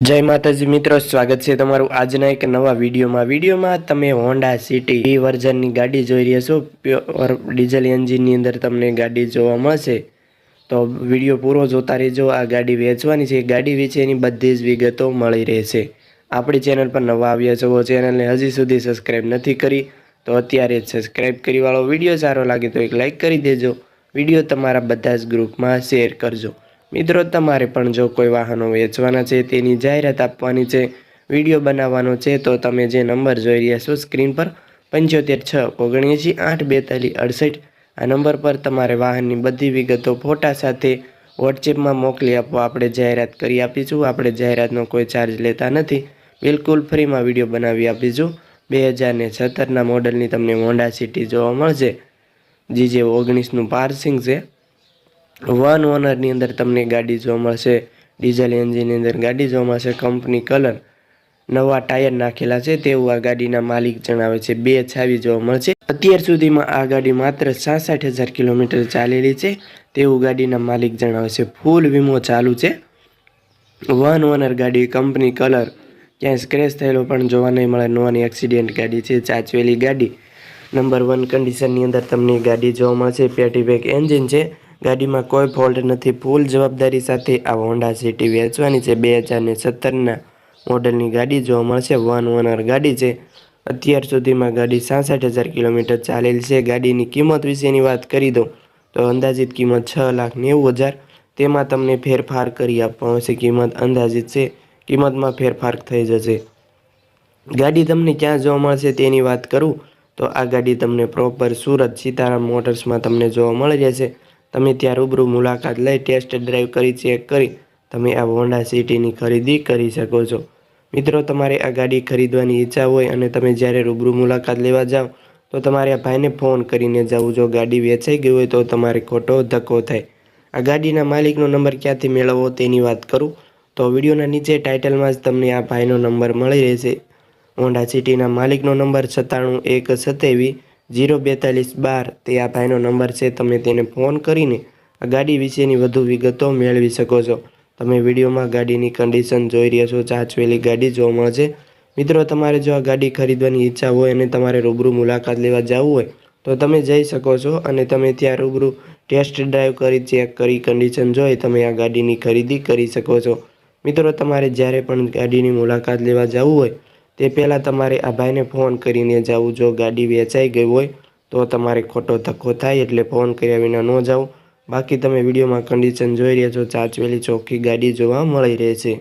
જય માતાજી, મિત્રો, સ્વાગત છે તમારું આજના એક નવા વિડીયોમાં. વિડીયોમાં તમે હોન્ડા સિટી ઈ વર્ઝનની ગાડી જોઈ રહ્યા છો. પ્યોર ડીઝલ એન્જિનની અંદર તમને ગાડી જોવા મળશે. તો વીડિયો પૂરો જોતા રહેજો. આ ગાડી વેચવાની છે. ગાડી વિશેની બધી જ વિગતો મળી રહેશે. આપણી ચેનલ પર નવા આવ્યા છો, ચેનલને હજી સુધી સબસ્ક્રાઈબ નથી કરી, તો અત્યારે જ સબસ્ક્રાઈબ કરી વાળો. વીડિયો સારો લાગે તો એક લાઇક કરી દેજો. વીડિયો તમારા બધા જ ગ્રુપમાં શેર કરજો. મિત્રો, તમારે પણ જો કોઈ વાહનો વેચવાના છે, તેની જાહેરાત આપવાની છે, વીડિયો બનાવવાનો છે, તો તમે જે નંબર જોઈ રહ્યા છો, સ્ક્રીન પર પંચોતેર છ ઓગણએંસી આઠ બેતાલીસ અડસઠ, આ નંબર પર તમારે વાહનની બધી વિગતો ફોટા સાથે વોટ્સએપમાં મોકલી આપો. આપણે જાહેરાત કરી આપીશું. આપણે જાહેરાતનો કોઈ ચાર્જ લેતા નથી. બિલકુલ ફ્રીમાં વીડિયો બનાવી આપીશું. બે હજારને સત્તરના મોડલની તમને હોન્ડા સિટી જોવા મળશે. જે જે ઓગણીસનું પાર્સિંગ છે વન ઓનરની અંદર તમને ગાડી જોવા મળશે ડીઝલ એન્જિનની અંદર ગાડી જોવા મળશે કંપની કલર નવા ટાયર નાખેલા છે, તેવું આ ગાડીના માલિક જણાવે છે. બે છાવી જોવા મળશે. અત્યાર સુધીમાં આ ગાડી માત્ર સાસઠ હજાર કિલોમીટર ચાલેલી છે, તેવું ગાડીના માલિક જણાવે છે. ફૂલ વીમો ચાલુ છે. વન ઓનર ગાડી કંપની કલર ક્યાંય સ્ક્રેચ થયેલો પણ જોવા નહીં મળે. નોન એક્સિડન્ટ ગાડી છે, ચાચવેલી ગાડી. નંબર વન કન્ડિશનની અંદર તમને ગાડી જોવા મળશે. પેટી બેક એન્જિન છે. ગાડીમાં કોઈ ફોલ્ટ નથી. ફૂલ જવાબદારી સાથે આ હોન્ડા સિટી વેચવાની છે. બે હજાર ને સત્તરના મોડલની ગાડી જોવા મળશે. વન ઓનર ગાડી છે. અત્યાર સુધીમાં ગાડી સાસઠ હજાર કિલોમીટર ચાલેલી છે. ગાડીની કિંમત વિશેની વાત કરી દઉં તો અંદાજિત કિંમત છ લાખ નેવું હજાર. તેમાં તમને ફેરફાર કરી આપવામાં આવશે. કિંમત અંદાજિત છે. કિંમતમાં ફેરફાર થઈ જશે. ગાડી તમને ક્યાં જોવા મળશે તેની વાત કરું તો આ ગાડી તમને પ્રોપર સુરત સીતારામ મોટર્સમાં તમને જોવા મળી રહેશે. તમે ત્યાં રૂબરૂ મુલાકાત લઈ ટેસ્ટ ડ્રાઈવ કરી ચેક કરી તમે આ હોન્ડા સિટીની ખરીદી કરી શકો છો. મિત્રો, તમારે આ ગાડી ખરીદવાની ઈચ્છા હોય અને તમે જ્યારે રૂબરૂ મુલાકાત લેવા જાઓ, તો તમારે આ ભાઈને ફોન કરીને જવું. જો ગાડી વેચાઈ ગઈ હોય તો તમારે ખોટો ધક્કો થાય. આ ગાડીના માલિકનો નંબર ક્યાંથી મેળવવો તેની વાત કરું? તો વિડીયોના નીચે ટાઇટલમાં જ તમને આ ભાઈનો નંબર મળી રહેશે. હોન્ડા સિટીના માલિકનો નંબર સત્તાણું એક સત્યાવીસ જીરો બેતાલીસ બાર તે આ ભાઈનો નંબર છે. તમે તેને ફોન કરીને આ ગાડી વિશેની વધુ વિગતો મેળવી શકો છો. તમે વિડીયોમાં ગાડીની કન્ડિશન જોઈ રહ્યા છો. ચાચવેલી ગાડી જોવા મળશે. મિત્રો, તમારે જો આ ગાડી ખરીદવાની ઈચ્છા હોય અને તમારે રૂબરૂ મુલાકાત લેવા જવું હોય, તો તમે જઈ શકો છો અને તમે ત્યાં રૂબરૂ ટેસ્ટ ડ્રાઈવ કરી ચેક કરી કન્ડિશન જોઈ તમે આ ગાડીની ખરીદી કરી શકો છો. મિત્રો, તમારે જ્યારે પણ ગાડીની મુલાકાત લેવા જવું હોય તે પહેલાં તમારે આ ભાઈને ફોન કરીને જવું. જો ગાડી વેચાઈ ગઈ હોય તો તમારે ખોટો ધક્કો થાય એટલે ફોન કર્યા વિના ન જાઓ બાકી તમે વિડીયોમાં કન્ડિશન જોઈ રહ્યા છો ચાચવેલી ચોખ્ખી ગાડી જોવા મળી રહેશે.